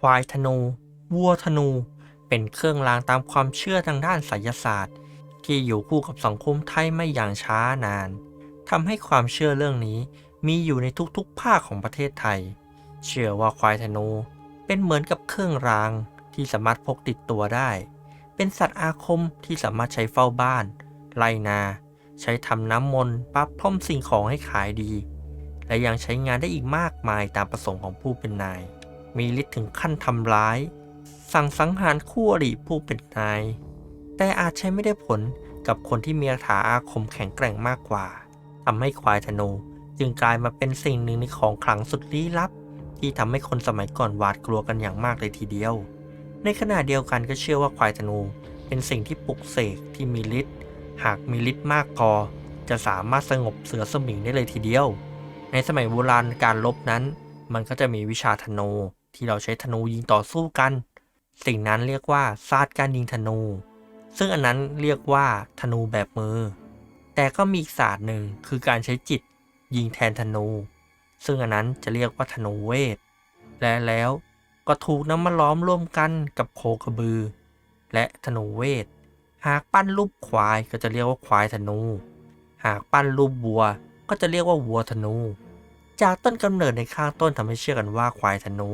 ควายธนู วัวธนู เป็นเครื่องรางตามความเชื่อทางด้านไสยศาสตร์ ที่อยู่คู่กับสังคมไทยไม่อย่างช้านานทำให้ความเชื่อเรื่องนี้มีอยู่ในทุกๆภาคของประเทศไทย เชื่อว่าควายธนู เป็นเหมือนกับเครื่องรางที่สามารถพกติดตัวได้ เป็นสัตว์อาคมที่สามารถใช้เฝ้าบ้าน ไล่นา ใช้ทำน้ำมนต์ปั๊บพร่อมสิ่งของให้ขายดี และยังใช้งานได้อีกมากมายตามประสงค์ของผู้เป็นนาย มีฤทธิ์ถึงขั้นทำร้าย สั่งสังหารคู่อริผู้เป็นนาย แต่อาจใช้ไม่ได้ผลกับคนที่มีคาถาอาคมแข็งแกร่งมากกว่าทำให้ควายธนูจึงกลายมาเป็นสิ่งหนึ่งในของขลังสุดลี้ลับ ที่ทำให้คนสมัยก่อนหวาดกลัวกันอย่างมากเลยทีเดียว ในขณะเดียวกันก็เชื่อว่าควายธนูเป็นสิ่งที่ปลุกเสกที่มีฤทธิ์หากมีฤทธิ์มากพอจะสามารถสงบเสือสมิงได้เลยทีเดียว ในสมัยโบราณการลบนั้น มันก็จะมีวิชาธนู ที่เราใช้ธนูยิงต่อสู้กัน สิ่งนั้นเรียกว่าศาสตร์การยิงธนู ซึ่งอันนั้นเรียกว่าธนูแบบมือ แต่ก็มีอีกศาสตร์หนึ่งคือการใช้จิตยิงแทนธนู ซึ่งอันนั้นจะเรียกว่าธนูเวท และแล้วก็ถูกนำมาล้อมร่วมกันกับโคกระบือ และธนูเวท หากปั้นรูปควายก็จะเรียกว่าควายธนู หากปั้นรูปวัวก็จะเรียกว่าวัวธนู จากต้นกำเนิดในข้างต้นทำให้เชื่อกันว่าควายธนู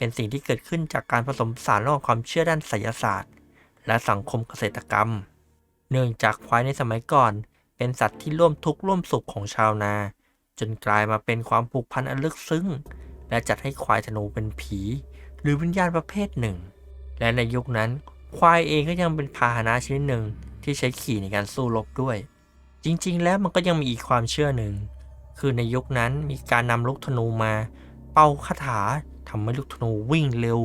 เป็นสิ่งที่เกิดขึ้นจากการผสมผสานระหว่างความเชื่อด้านไสยศาสตร์ และสังคมเกษตรกรรม เนื่องจากควายในสมัยก่อน เป็นสัตว์ที่ร่วมทุกข์ร่วมสุขของชาวนา จนกลายมาเป็นความผูกพันอันลึกซึ้ง และจัดให้ควายธนูเป็นผี หรือวิญญาณประเภทหนึ่ง และในยุคนั้น ควายเองก็ยังเป็นพาหนะชนิดหนึ่งที่ใช้ขี่ในการสู้รบด้วย จริงๆ แล้วมันก็ยังมีอีกความเชื่อหนึ่ง คือในยุคนั้นมีการนำลูกธนูมา เป่าคาถา ทำให้ลูกธนูวิ่งเร็ว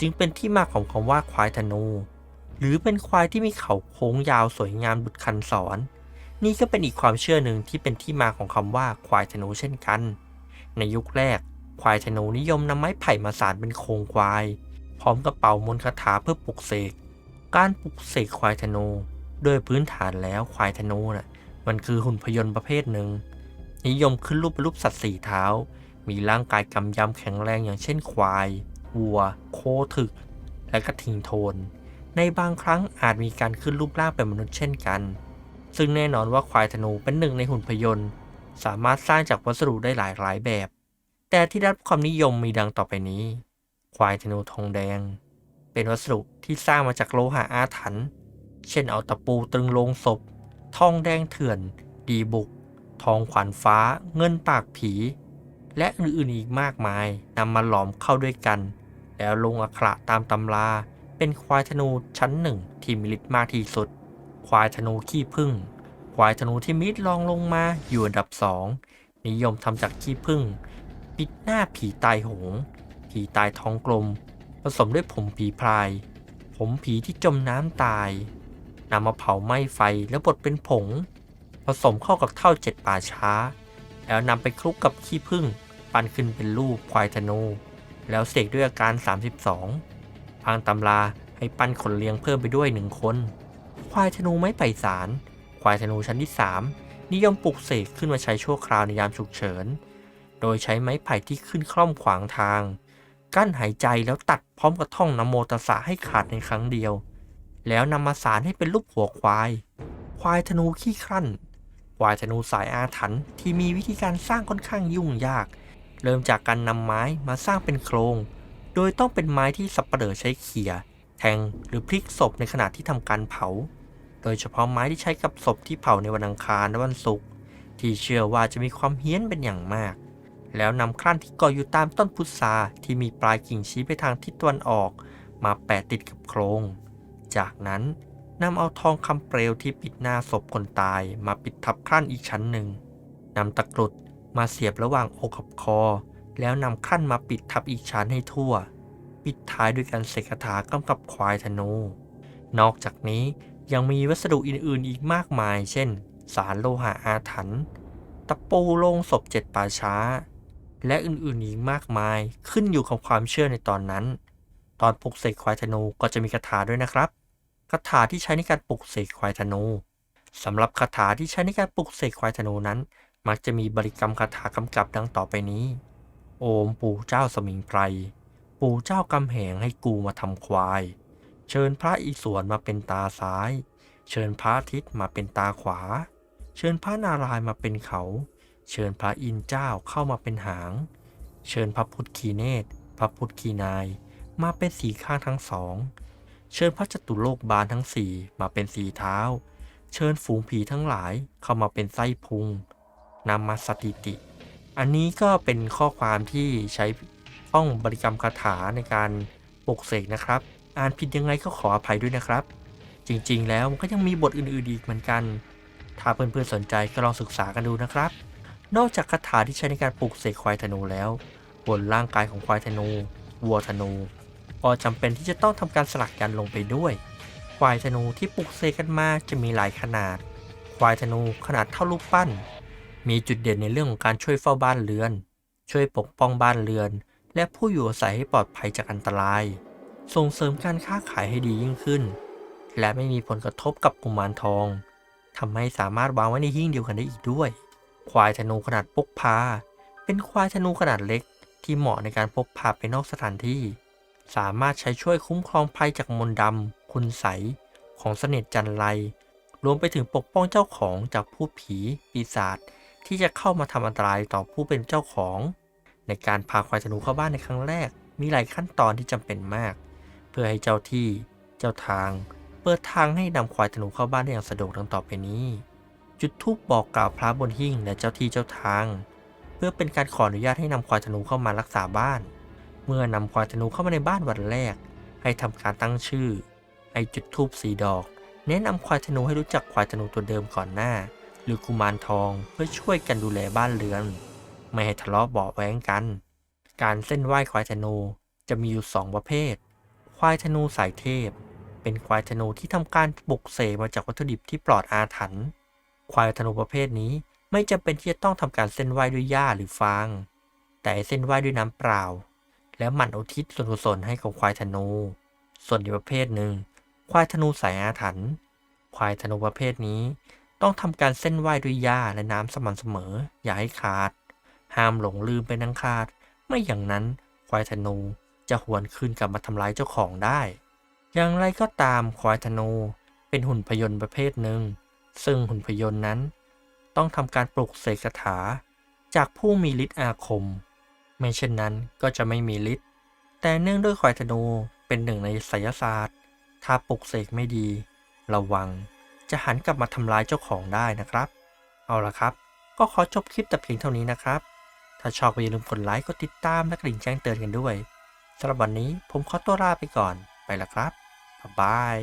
จึงเป็นที่มาของคำว่าควายธนู หรือเป็นควายที่มีเขาโค้งยาวสวยงามดุจคันศรนี่ก็เป็นอีกความเชื่อหนึ่งที่เป็นที่มาของคำว่าควายธนูเช่นกัน ในยุคแรก ควายธนูนิยมนำไม้ไผ่มาสานเป็นโครงควาย พร้อมกับเป่ามนคาถาเพื่อปลุกเสก การปลุกเสกควายธนู โดยพื้นฐานแล้วควายธนูน่ะมันคือหุ่นพยนต์ประเภทหนึ่ง นิยมขึ้นรูปเป็นรูปสัตว์สี่เท้า มีร่างกายกำยำแข็งแรงอย่างเช่นควาย วัว โคถึก และกระทิงโทน ในบางครั้งอาจมีการขึ้นรูปร่างเป็นมนุษย์เช่นกัน ซึ่งแน่นอนว่าควายธนูเป็นหนึ่งในหุ่นพยนต์ สามารถสร้างจากวัสดุได้หลายหลายแบบ แต่ที่ได้รับความนิยมมีดังต่อไปนี้ ควายธนูทองแดง เป็นวัสดุที่สร้างมาจากโลหะอาถรรพ์เช่นเอาตะปูตรึงโลงศพ ทองแดงเถื่อน ดีบุก ทองขวัญฟ้า เงินปากผี และอื่นๆอีกมากมายนำมาหลอมเข้าด้วยกัน แล้วลงอักขระตามตำรา เป็นควายธนูชั้นหนึ่งที่มีฤทธิ์มากที่สุด ควายธนูขี้ผึ้งควายธนูที่มิดรองลงมาอยู่อันดับสองนิยมทำจากขี้ผึ้งปิดหน้าผีตายโหง ผีตายท้องกลม ผสมด้วยผมผีพราย ผมผีที่จมน้ำตายนำมาเผาไหม้ไฟแล้วบดเป็นผง ผสมเข้ากับเท่าเจ็ดป่าช้า แล้วนำไปคลุกกับขี้ผึ้ง ปั้นขึ้นเป็นรูปควายธนู แล้วเสกด้วยอาการ 32 ทางตำราให้ปั้นคนเลี้ยงเพิ่มไปด้วยหนึ่งคน ควายธนูไม้ไผ่สาร ควายธนูชั้นที่ 3 นิยมปลุกเสกขึ้นมาใช้ชั่วคราวในยามฉุกเฉิน โดยใช้ไม้ไผ่ที่ขึ้นคล่อมขวางทาง กั้นหายใจแล้วตัดพร้อมกับท่องนโมตสะให้ขาดในครั้งเดียว แล้วนำมาสารให้เป็นรูปหัวควาย ควายธนูขี้ครั่นควายธนูสายอาถรรพ์ที่มีวิธีการสร้างค่อนข้างยุ่งยาก เริ่มจากการนำไม้มาสร้างเป็นโครง โดยต้องเป็นไม้ที่สับปะเหร่อใช้เขี่ย แทงหรือพลิกศพในขณะที่ทำการเผา โดยเฉพาะไม้ที่ใช้กับศพที่เผาในวันอังคารและวันศุกร์ที่เชื่อว่าจะมีความเฮี้ยนเป็นอย่างมาก แล้วนำครั่นที่ก่ออยู่ตามต้นพุทราที่มีปลายกิ่งชี้ไปทางทิศตะวันออก มาแปะติดกับโครง จากนั้นนำเอาทองคำเปลวที่ปิดหน้าศพคนตายมาปิดทับครั่นอีกชั้นหนึ่งนำตะกรุด มาเสียบระหว่างอกกับคอ แล้วนำครั่นมาปิดทับอีกชั้นให้ทั่ว ปิดท้ายด้วยการเสกคาถากำกับควายธนู นอกจากนี้ยังมีวัสดุอื่นๆอีกมากมาย เช่น สารโลหะอาถรรพ์ตะปูโลงศพเจ็ดป่าช้า และอื่นๆอีกมากมายขึ้นอยู่กับความเชื่อในตอนนั้น ตอนปลุกเสกควายธนูก็จะมีคาถาด้วยนะครับคาถาที่ใช้ในการปลุกเสกควายธนูสำหรับคาถาที่ใช้ในการปลุกเสกควายธนูนั้น มักจะมีบริกรรมคาถากำกับดังต่อไปนี้ โอมปู่เจ้าสมิงไพร ปู่เจ้ากำแหงให้กูมาทำควาย เชิญพระอิศวรมาเป็นตาซ้าย เชิญพระอาทิตย์มาเป็นตาขวา เชิญพระนารายมาเป็นเขา เชิญพระอินเจ้าเข้ามาเป็นหาง เชิญพระพุทธคีเนตพระพุทธคีนาย มาเป็นสีข้างทั้งสอง เชิญพระจตุโลกบาลทั้งสี่มาเป็นสีเท้า เชิญฝูงผีทั้งหลายเข้ามาเป็นไส้พุง นำมาสถิติ อันนี้ก็เป็นข้อความที่ใช้ท่องบริกรรมคาถาในการปลุกเสกนะครับ อ่านผิดยังไงก็ขออภัยด้วยนะครับ จริงๆ แล้วมันก็ยังมีบทอื่นๆอีกเหมือนกัน ถ้าเพื่อนๆสนใจก็ลองศึกษากันดูนะครับ นอกจากคาถาที่ใช้ในการปลุกเสกควายธนูแล้ว บนร่างกายของควายธนู วัวธนูก็จำเป็นที่จะต้องทำการสลักยันลงไปด้วย ควายธนูที่ปลุกเสกกันมาจะมีหลายขนาด ควายธนูขนาดเท่าลูกปั้น มีจุดเด่นในเรื่องของการช่วยเฝ้าบ้านเรือน ช่วยปกป้องบ้านเรือน และผู้อยู่อาศัยให้ปลอดภัยจากอันตราย ส่งเสริมการค้าขายให้ดียิ่งขึ้น และไม่มีผลกระทบกับกุมารทองทำให้สามารถวางไว้ในหิ้งเดียวกันได้อีกด้วย ควายธนูขนาดพกพา เป็นควายธนูขนาดเล็ก ที่เหมาะในการพกพาไปนอกสถานที่ สามารถใช้ช่วยคุ้มครองภัยจากมนต์ดำคุณใสของเสน่ห์จันไรรวมไปถึงปกป้องเจ้าของจากผู้ผีปีศาจ ที่จะเข้ามาทำอันตรายต่อผู้เป็นเจ้าของ ในการพาควายธนูเข้าบ้านในครั้งแรก มีหลายขั้นตอนที่จำเป็นมาก เพื่อให้เจ้าที่เจ้าทาง เปิดทางให้นำควายธนูเข้าบ้านได้อย่างสะดวกดังต่อไปนี้ จุดธูปบอกกล่าวพระบนหิ้งและเจ้าที่เจ้าทาง เพื่อเป็นการขออนุญาตให้นำควายธนูเข้ามารักษาบ้าน เมื่อนำควายธนูเข้ามาในบ้านวันแรก ให้ทำการตั้งชื่อให้จุดธูปสีดอก แนะนำควายธนูให้รู้จักควายธนูตัวเดิมก่อนหน้า หรือกุมารทองเพื่อช่วยกันดูแลบ้านเรือน ไม่ให้ทะเลาะเบาะแว้งกัน การเส้นไหว้ควายธนูจะมีอยู่สองประเภท ควายธนูสายเทพ เป็นควายธนูที่ทำการปลุกเสกมาจากวัตถุดิบที่ปลอดอาถรรพ์ควายธนูประเภทนี้ไม่จำเป็นที่จะต้องทำการเส้นไหว้ด้วยหญ้าหรือฟาง แต่เส้นไหว้ด้วยน้ำเปล่า แล้วหมั่นอุทิศส่วนกุศลให้กับควายธนู ส่วนอีกประเภทหนึ่งควายธนูสายอาถรรพ์ควายธนูประเภทนี้ ต้องทำการเส้นไหว้ด้วยหญ้าและน้ำสม่ำเสมอ อย่าให้ขาด ห้ามหลงลืมเป็นอังคาด ไม่อย่างนั้นควายธนูจะหวนคืนกลับมาทำร้ายเจ้าของได้ อย่างไรก็ตามควายธนูเป็นหุ่นพยนต์ประเภทหนึ่ง ซึ่งหุ่นพยนต์นั้น ต้องทำการปลุกเสกคาถา จากผู้มีฤทธิ์อาคม ไม่เช่นนั้นก็จะไม่มีฤทธิ์ แต่เนื่องด้วยควายธนูเป็นหนึ่งในไสยศาสตร์ ถ้าปลุกเสกไม่ดี ระวัง จะหันกลับมาทำร้ายเจ้าของได้นะครับ เอาละครับ ก็ขอจบคลิปแต่เพียงเท่านี้นะครับ ถ้าชอบก็อย่าลืมกดไลค์กดติดตามและกระดิ่งแจ้งเตือนกันด้วยสำหรับวันนี้ผมขอตัวลาไปก่อนไปละครับบ๊ายบาย